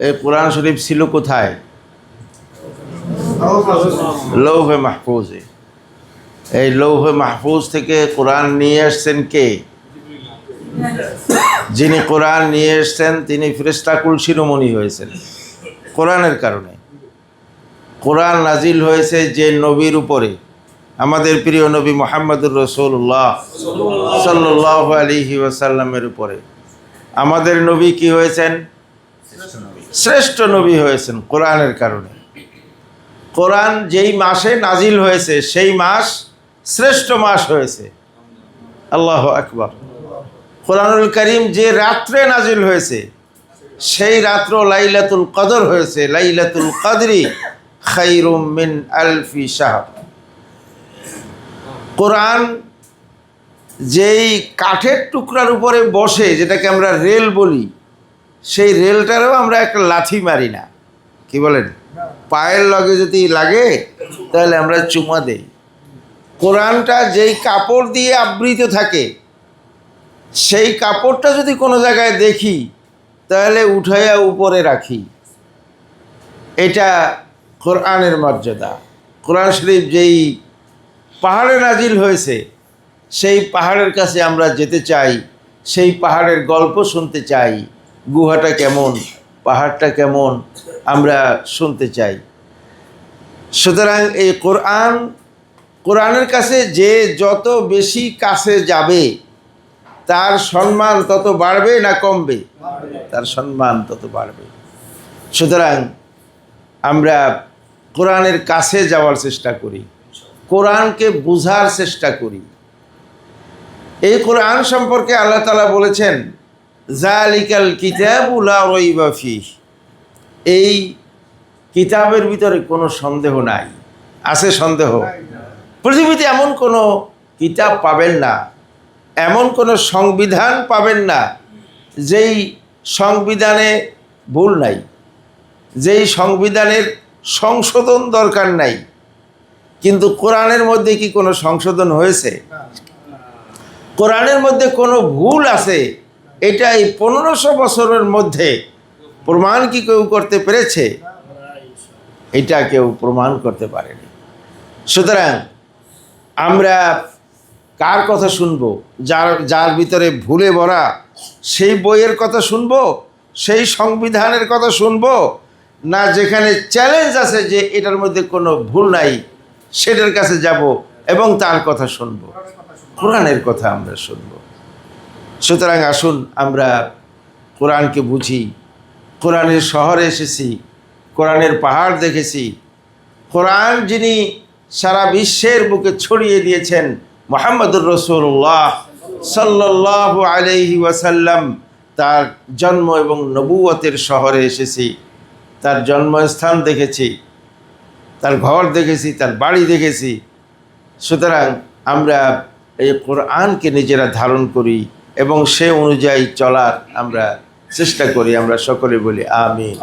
এই কোরআন শরীফ ছিল কোথায়? লৌহে মাহফুজে। এই লৌহে মাহফুজ থেকে কোরআন নিয়ে আসছেন কে? যিনি কোরআন নিয়ে এসছেন, তিনি ফেরেস্তাকুল শিরোমণি হয়েছেন। কোরআনের কারণে। কোরআন নাজিল হয়েছে যে নবীর উপরে। আমাদের প্রিয় নবী মোহাম্মদুর রসুল্লাহ সাল্লাহ আলিহি ওয়াসাল্লামের উপরে। আমাদের নবী কি হয়েছেন? শ্রেষ্ঠ নবী হয়েছেন কোরআনের কারণে। কোরআন যেই মাসে নাজিল হয়েছে, সেই মাস শ্রেষ্ঠ মাস হয়েছে। আল্লাহ আকবর। কোরআনুল করিম যে রাত্রে নাজিল হয়েছে, সেই রাত্র লাইলাতুল কদর হয়েছে। লাইলাতুল কদরি খাইরুম মিন আলফি সাহাব কোরআন যেই কাঠের টুকরার উপরে বসে, যেটাকে আমরা রেল বলি সেই রেলটারও আমরা একটা লাথি মারি না। কি বলেন? পায়ের লগে যদি লাগে, তাহলে আমরা চুমা দেই। কোরআনটা যেই কাপড় দিয়ে আবৃত থাকে, সেই কাপড়টা যদি কোনো জায়গায় দেখি, তাহলে উঠাইয়া উপরে রাখি। এটা কোরআনের মর্যাদা। কোরআন শরীফ যেই পাহাড়ে নাজিল হয়েছে, সেই পাহাড়ের কাছে আমরা যেতে চাই, সেই পাহাড়ের গল্প শুনতে চাই। গুহাটা কেমন? পাহাড়টা কেমন? আমরা শুনতে চাই। সুতরাং এই কোরআন, কোরআনের কাছে যে যত বেশি কাছে যাবে, তার সম্মান তত বাড়বে না কমবে? তার সম্মান তত বাড়বে। সুতরাং আমরা কোরআনের কাছে যাওয়ার চেষ্টা করি। কোরআনকে বোঝার চেষ্টা করি। এই কোরআন সম্পর্কে আল্লাহ তালা বলেছেন জালিকাল কিতাবুলা রইবাফি এই কিতাবের ভিতরে কোনো সন্দেহ নাই। আছে সন্দেহ? পৃথিবীতে এমন কোনো কিতাব পাবেন না, এমন কোনো সংবিধান পাবেন না, যেই সংবিধানে ভুল নাই, যেই সংবিধানের সংশোধন দরকার নাই। কিন্তু কোরআনের মধ্যে কি কোনো সংশোধন হয়েছে? কোরআনের মধ্যে কোনো ভুল আছে? এটা এই পনেরোশো বছরের মধ্যে প্রমাণ কি কেউ করতে পেরেছে? এটা কেউ প্রমাণ করতে পারেনি। সুতরাং আমরা কার কথা শুনব? যার যার ভিতরে ভুলে ভরা সেই বইয়ের কথা শুনব? সেই সংবিধানের কথা শুনব? না যেখানে চ্যালেঞ্জ আছে যে এটার মধ্যে কোনো ভুল নাই, সেটার কাছে যাব এবং তার কথা শুনব। কোরআনের কথা আমরা শুনব। সুতরাং আসুন আমরা কোরআনকে বুঝি। কোরআনের শহরে এসেছি, কোরআনের পাহাড় দেখেছি। কোরআন যিনি সারা বিশ্বের বুকে ছড়িয়ে দিয়েছেন, মোহাম্মদুর রসুল্লাহ সাল্লাহ আলহি ওয়াসাল্লাম, তার জন্ম এবং নবুয়তের শহরে এসেছি। তার জন্মস্থান দেখেছি, তার ঘর দেখেছি, তার বাড়ি দেখেছি। সুতরাং আমরা এই কোরআনকে নিজেরা ধারণ করি। এবং সে অনুযায়ী চলার আমরা চেষ্টা করি আমরা সকলে বলি আমিন।